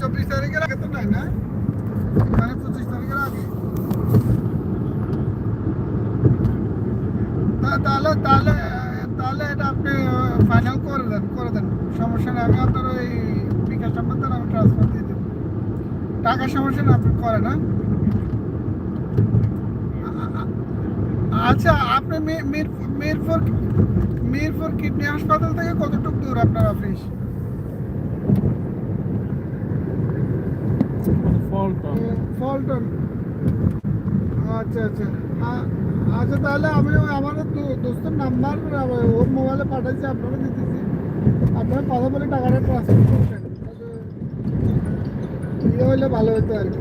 চব্বিশ তারিখের আগে তো নাই না মানে পঁচিশ তারিখের আগে তাহলে তাহলে তাহলে এটা আপনি ফাইনাল করে দেন করে দেন সমস্যা নেই আমি আপনার ওই বিকাশ সম্বন্ধে ট্রান্সফার দিয়ে দেবো টাকার সমস্যা না আপনি করেন না আচ্ছা আপনি মিরপুর মিরপুর মিরপুর কিডনি হাসপাতাল থেকে কতটুকু দূর আপনার অফিস ফলটা ফলটন। আচ্ছা আচ্ছা। আচ্ছা তাহলে আমি আমার দোস্তের নাম্বার ওর মোবাইলে পাঠাচ্ছি আপনারা দিতেছি। আপনারা কথা বলে টাকাটা ট্রান্সফার করছেন ইয়ে হইলে ভালো হতো আর কি।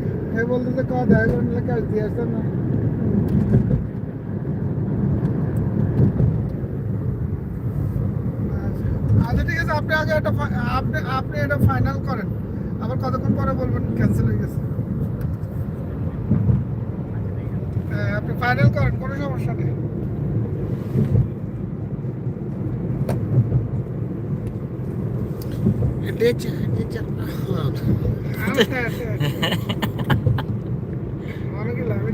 বলতে যে কথা দেখা করে নিলে ক্যাশ দিয়ে আসতেন না। আচ্ছা ঠিক আছে আপনি আগে এটা আপনি আপনি এটা ফাইনাল করেন। আবার কতক্ষণ পরে বলবেন ক্যান্সেল হয়ে গেছে? হ্যাঁ, আপনি ফাইনাল করেন কোনো সমস্যা নেই। দেখছি দেখছি আমার কি লাগে